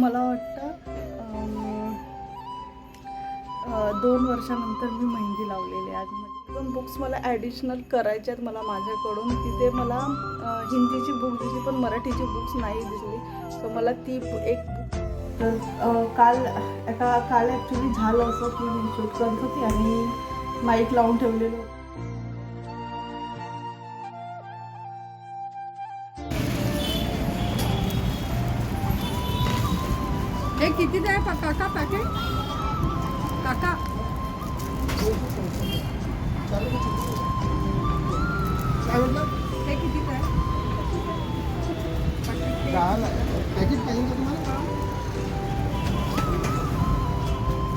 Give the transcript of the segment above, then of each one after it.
मला वाटतं दोन वर्षानंतर मी मेहंदी लावलेली आहे. आज म्हणजे पण बुक्स मला ॲडिशनल करायचे आहेत मला माझ्याकडून. तिथे मला हिंदीची बुक दिसली पण मराठीची बुक्स नाही दिसली सो मला ती एक तर काल एका काल ॲक्च्युली झालं असं की शूट करत होती आणि माईक लावून ठेवलेलं काका पॅकेट काका? हे किती आहे पॅकेट पाहिजे का तुम्हाला?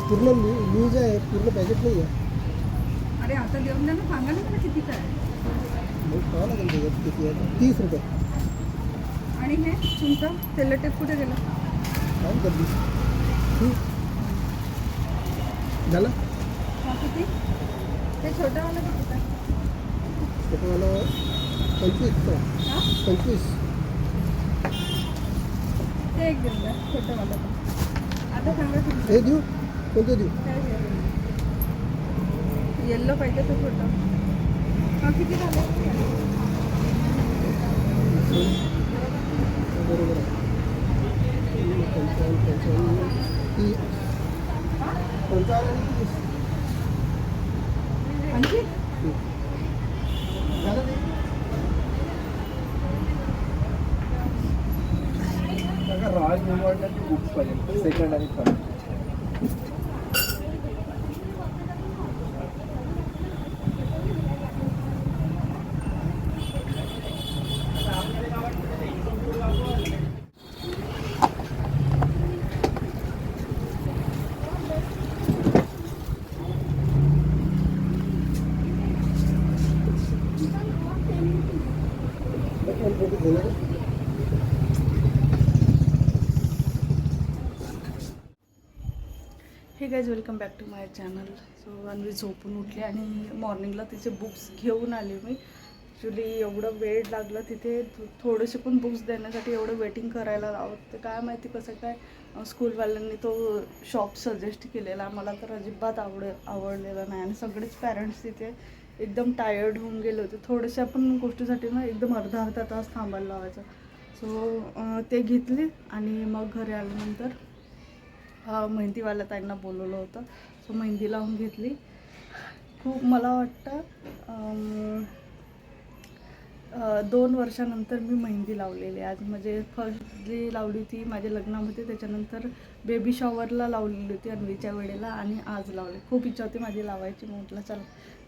पूर्ण लूज आहे पूर्ण पॅकेट नाही आहे. अरे आता देऊन द्या ना सांगा ना मला किती आहे. मग पाहावं लागेल त्याच्यात किती आहे. तीस रुपये. आणि हे तुमचं सेलोटेप कुठे गेलं? काय गर्दी ठीक झालं? छोटंवालं पंचवीस का? हा? पंचवीस. ते एक देऊन द्या छोटंवालं. आता सांगा हे देऊ? कोणतं देऊ? येल्लो पाहिजे तो छोटा. किती झालं. पंचावन्न आणि तीस आणखी झालं ते रॉयल मेमोरियलचे बुक्स पाहिजे सेकंड आणि third guys welcome back to my channel so आणि मी झोपून उठले आणि मॉर्निंगला तिचे बुक्स घेऊन आले मी. ॲक्च्युली एवढं वेळ लागला तिथे. थोडेसे पण बुक्स देण्यासाठी एवढं वेटिंग करायला लावत. तर काय माहिती कसं काय स्कूलवाल्यांनी तो शॉप सजेस्ट केलेला. मला तर अजिबात आवड आवडलेला नाही. आणि सगळेच पॅरेंट्स तिथे एकदम टायर्ड होऊन गेले होते. थोड्याशा पण गोष्टीसाठी ना एकदम अर्धा अर्धा तास थांबायला लावायचं. सो ते घेतले आणि मग घरी आल्यानंतर मेहंदीवाल्या ताईंना बोलवलं होतं. सो मेहंदी लावून घेतली. खूप मला वाटतं दोन वर्षानंतर मी मेहंदी लावलेली आज म्हणजे फर्स्ट जी लावली होती माझ्या लग्नामध्ये त्याच्यानंतर बेबी शॉवरला लावलेली होती अन्वीच्या वेळेला आणि आज लावली. खूप इच्छा होती माझी लावायची. म्हटलं चला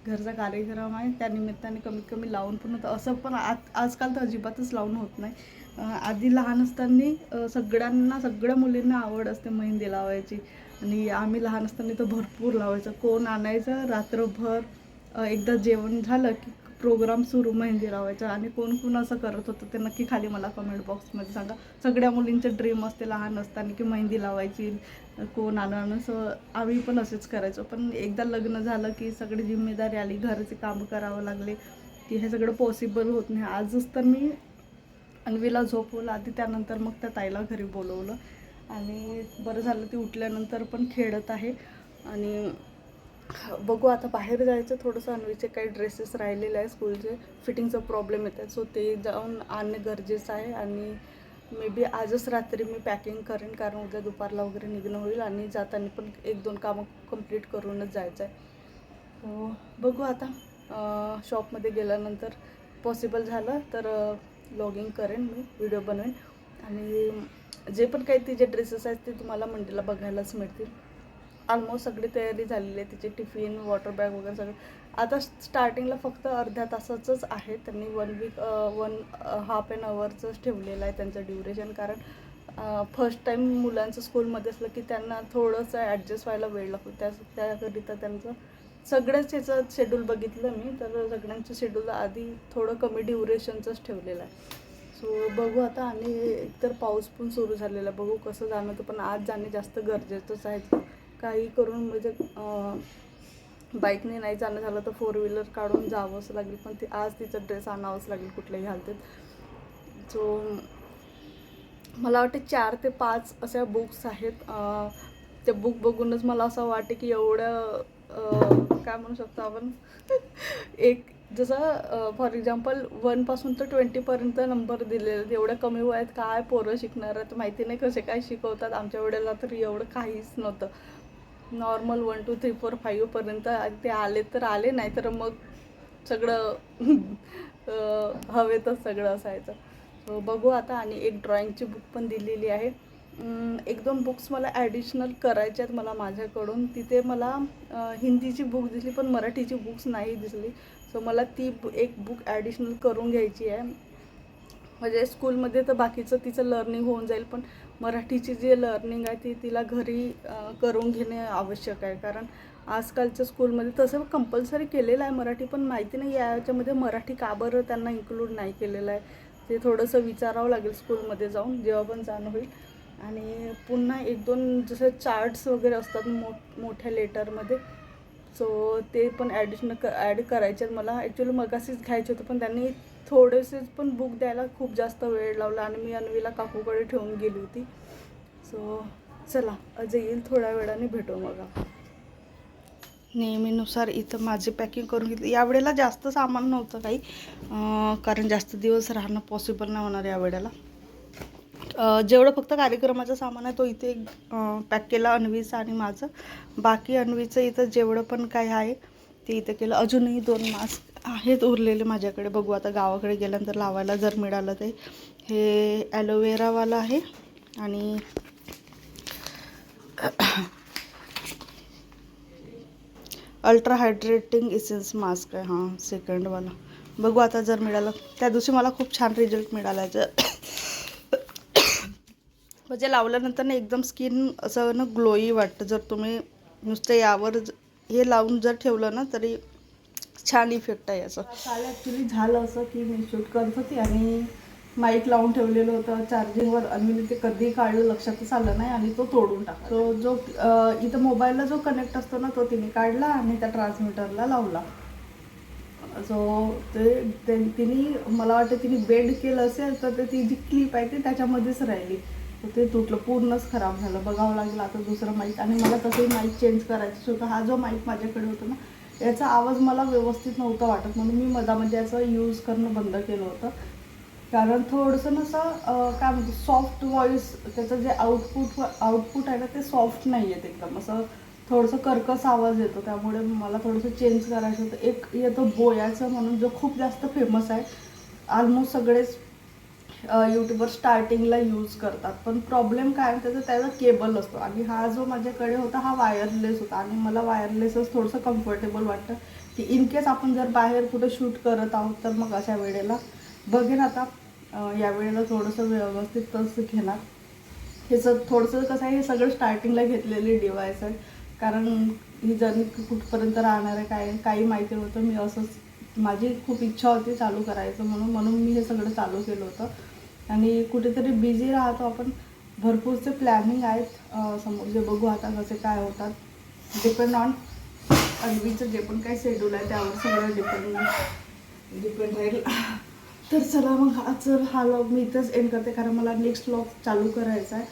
घरचा कार्यक्रम आहे. त्यानिमित्ताने कमीत कमी लावून पण होतं. असं पण आज आजकाल तर अजिबातच लावून होत नाही. आधी लहान असताना सगळ्यांना सगळ्या मुलींना आवड असते मेहंदी लावायची. आणि आम्ही लहान असताना तर भरपूर लावायचं. कोण आणायचं? रात्रभर एकदा जेवण झालं की प्रोग्राम सुरू मेहंदी लावायचा. आणि कोण कोण असं करत होतं ते नक्की खाली मला कमेंट बॉक्समध्ये सांगा. सगळ्या मुलींचे ड्रीम असते लहान असताना की मेहंदी लावायची कोण आलं असं आम्ही पण असेच करायचो. पण एकदा लग्न झालं की सगळी जिम्मेदारी आली. घराचे कामं करावं लागले की हे सगळं पॉसिबल होत नाही. आजच तर मी अन्वीला झोपवलं. आधी त्यानंतर मग त्या ताईला घरी बोलवलं. आणि बरं झालं ती उठल्यानंतर पण खेळत आहे. आणि बघू आता बाहेर जायचं. थोडंसं अन्वीचे काही ड्रेसेस राहिलेले आहे स्कूलचे फिटिंगचा प्रॉब्लेम येत आहे. सो ते जाऊन आणणे गरजेचं आहे. आणि मे बी आजच रात्री मी पॅकिंग करेन कारण उद्या दुपारला वगैरे निघणं होईल. आणि जाताना पण एक दोन कामं कंप्लीट करूनच जायचं आहे. हो, बघू आता. शॉपमध्ये गेल्यानंतर पॉसिबल झालं तर लॉगिंग करेन मी व्हिडिओ बनवेन. आणि जे पण काही तिचे ड्रेसेस आहेत ते तुम्हाला मंडीला बघायलाच मिळतील. ऑलमोस्ट सगळी तयारी झालेली आहे तिचे टिफिन वॉटर बॅग वगैरे सगळं. आता स्टार्टिंगला फक्त अर्ध्या तासाचंच आहे त्यांनी one week one half and आवरचंच ठेवलेलं आहे त्यांचं ड्युरेशन कारण फर्स्ट टाईम मुलांचं स्कूलमध्ये असलं की त्यांना थोडंसं ॲडजस्ट व्हायला वेळ लागतो. त्या त्याकरिता त्यांचं सगळ्याच याचं शेड्यूल बघितलं मी तर सगळ्यांचं शेड्यूल आधी थोडं कमी ड्युरेशनचंच ठेवलेलं आहे. सो बघू आता आणि एकतर पाऊस पण सुरू झालेला आहे. बघू कसं जाणं तर पण आज जाणे जास्त गरजेचंच आहे. काही करून म्हणजे बाईकने नाही जाणं झालं तर फोर व्हीलर काढून जावंच लागेल पण ते आज तिचा ड्रेस आणावंच लागेल कुठल्याही हालतीत. सो मला वाटते चार ते पाच अशा बुक्स आहेत. ते बुक बघूनच मला असं वाटते की एवढं काय म्हणू शकतो आपण? एक जसं फॉर एक्झाम्पल वनपासून तर ट्वेंटीपर्यंत नंबर दिलेले एवढ्या कमी वयात काय पोरं शिकणार आहेत? माहिती नाही कसे काय शिकवतात? आमच्या वेळेला तर एवढं काहीच नव्हतं. Normal one two three four फाईव्हपर्यंत ते आले तर आले नाही तर मग सगळं हवेतच सगळं असायचं. बघू आता. आणि एक ड्रॉइंगची बुक पण दिलेली आहे. एक दोन बुक्स मला ॲडिशनल करायच्या आहेत मला माझ्याकडून. तिथे मला हिंदीची बुक दिसली पण मराठीची बुक्स नाही दिसली. सो मला ती बु- एक बुक ॲडिशनल करून घ्यायची आहे. म्हणजे स्कूलमध्ये तर बाकीचं तिचं लर्निंग होऊन जाईल पण मराठीची जी लर्निंग आहे ती तिला घरी करून घेणे आवश्यक आहे. कारण आजकालच्या स्कूलमध्ये तसं कंपल्सरी केलेलं आहे मराठी पण माहिती नाही याच्यामध्ये मराठी का बरं त्यांना इन्क्लूड नाही केलेलं आहे. ते थोडंसं विचारावं लागेल स्कूलमध्ये जाऊन जेव्हा पण जाणं होईल. आणि पुन्हा एक दोन जसं चार्ट्स वगैरे असतात मोठ मोठ्या लेटरमध्ये सो ते पण ॲडिशनल क ॲड करायचे मला ॲक्च्युली मगाशीच घ्यायचे होते पण त्यांनी थोडेसेच पण बुक द्यायला खूप जास्त वेळ लावला आणि मी अन्वीला काकूकडे ठेवून गेली होती. सो चला अजय येईल थोड्या वेळाने भेटू मग नेहमीनुसार इथं माझी पॅकिंग करून घेतली. यावेळेला जास्त सामान नव्हतं काही कारण जास्त दिवस राहणं पॉसिबल नाही होणार या वेळेला जेवढं फक्त कार्यक्रमाचं सामान आहे तो इथे पॅक केला अन्वीचं आणि माझं. बाकी अन्वीचं इथं जेवढं पण काय आहे ते इथं केलं. अजूनही दोन मास्क आहेत उरलेले माझ्याकडे. बघू आता गावाकडे गेल्यानंतर लावायला जर मिळालं ते. हे ॲलोवेरावालं आहे आणि अल्ट्रा हायड्रेटिंग इसेन्स मास्क आहे. हां सेकंडवाला बघू आता जर मिळालं. त्या दिवशी मला खूप छान रिझल्ट मिळाला जर म्हणजे लावल्यानंतर ना एकदम स्किन असं ना ग्लोई वाटतं. जर तुम्ही नुसतं यावर हे लावून जर ठेवलं ना तरी छान इफेक्ट आहे याचा काल ॲक्च्युली झालं असं की मी शूट करत होती आणि माईक लावून ठेवलेलं होतं. चार्जिंगवर आणि मी ते कधी काढलं लक्षातच आलं नाही आणि तो तोडून टाकला. तो जो इथं मोबाईलला जो कनेक्ट असतो ना तो तिने काढला आणि त्या ट्रान्समीटरला लावला. सो ते ते- तिने मला वाटतं तिने बेंड केलं असेल तर ते ती जी क्लिप आहे ती त्याच्यामध्येच राहिली. तर ते तुटलं पूर्णच खराब झालं. बघावं लागेल आता दुसरं माईक आणि मला तसंही माईक चेंज करायचं होतं हा जो माईक माझ्याकडे होता ना याचा आवाज मला व्यवस्थित नव्हता वाटत. म्हणून मी मधामध्ये याचं यूज करणं बंद केलं होतं. कारण थोडंसं नसं काय म्हणतो सॉफ्ट व्हॉइस त्याचं जे आउटपुट आउटपुट आहे ना ते सॉफ्ट नाही आहेत एकदम. असं थोडंसं कर्कस आवाज येतो. त्यामुळे मला थोडंसं चेंज करायचं होतं. एक येतं बोयाचं म्हणून जो खूप जास्त फेमस आहे. ऑलमोस्ट सगळेच यूट्यूबर स्टार्टिंगला यूज करतात. पण प्रॉब्लेम काय आहे त्याचा त्याचा केबल असतो. आणि हा जो माझ्याकडे होता हा वायरलेस होता. आणि मला वायरलेसच थोडंसं कम्फर्टेबल वाटतं की इन केस आपण जर बाहेर कुठं शूट करत आहोत तर मग अशा वेळेला बघेन आता. यावेळेला या वेळेला थोडंसं व्यवस्थित तसं घेणार. हे स थोडंसं कसं आहे हे सगळं स्टार्टिंगला घेतलेले डिवाईस आहे कारण ही जर्नी कुठपर्यंत राहणार आहे काय काही माहिती नव्हतं. मी असंच माझी खूप इच्छा होती चालू करायचं म्हणून. म्हणून मी हे सगळं चालू केलं होतं. आणि कुठेतरी बिझी राहतो आपण. भरपूरचे प्लॅनिंग आहेत. समोर जे बघू आता कसे काय होतात. डिपेंड ऑन अन्वीचं जे पण काही शेड्यूल आहे त्यावर सगळं डिपेंड डिपेंड राहील तर चला मग आज हा लॉग मी इथंच एंड करते. कारण मला नेक्स्ट लॉग चालू करायचा आहे.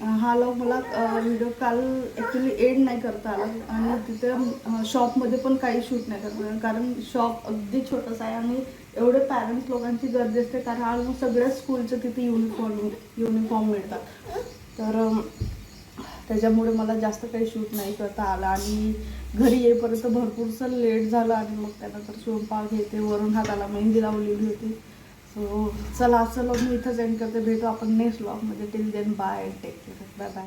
हा लॉग मला व्हिडिओ काल ॲक्च्युली एड नाही करता आला. आणि तिथे शॉपमध्ये पण काही शूट नाही करता कारण शॉप अगदी छोटंसं आहे आणि एवढे पॅरेंट्स लोकांची गर्दी असते. कारण ऑलमोस्ट सगळ्या स्कूलचे तिथे युनिफॉर्म युनिफॉर्म मिळतात. तर त्याच्यामुळे मला जास्त काही शूट नाही करता आलं. आणि घरी येईपर्यंत भरपूरसं लेट झालं आणि मग त्यानंतर स्वयंपाक घेते वरून हाताला मेहंदी लावलेली होती. सो चला चलो मी इथंच एंड करते. भेटू आपण नेक्स्ट म्हणजे till then bye take care bye bye